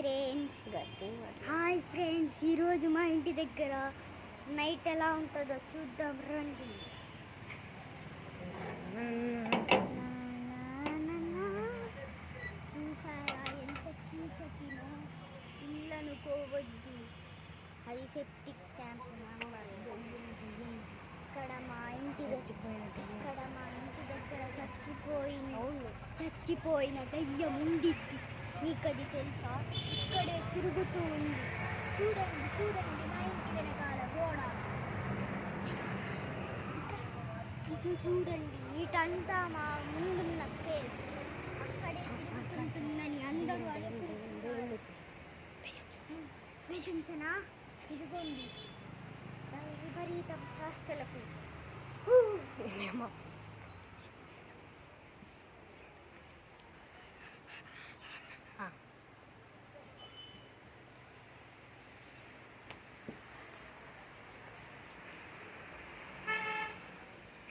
Friends hi friends ఈరోజు మా ఇంటి దగ్గర నైట్ ఎలా ఉంటుందో చూద్దాం రండి. చూసారా ఎంత చీకటినో ఇల్లు అనుకోవద్దు అది సెప్టిక్ ట్యాంక్ ఇక్కడ మా ఇంటి ఇక్కడ మా ఇంటి దగ్గర చచ్చిపోయిన చచ్చిపోయిన దయ్యం ఉండిద్ది. మీకు అది తెలుసా? ఇక్కడే తిరుగుతూ ఉంది. చూడండి చూడండి మా ఇంటి వెనకాల గోడ. ఇది చూడండి ఇటంతా మా ముందున్న స్పేస్ అక్కడే తిరుగుతుంటుందని అందరూ అనుకుంటున్నారు. చూపించనా ఇదిగోండి. విపరీత చేష్టలకు.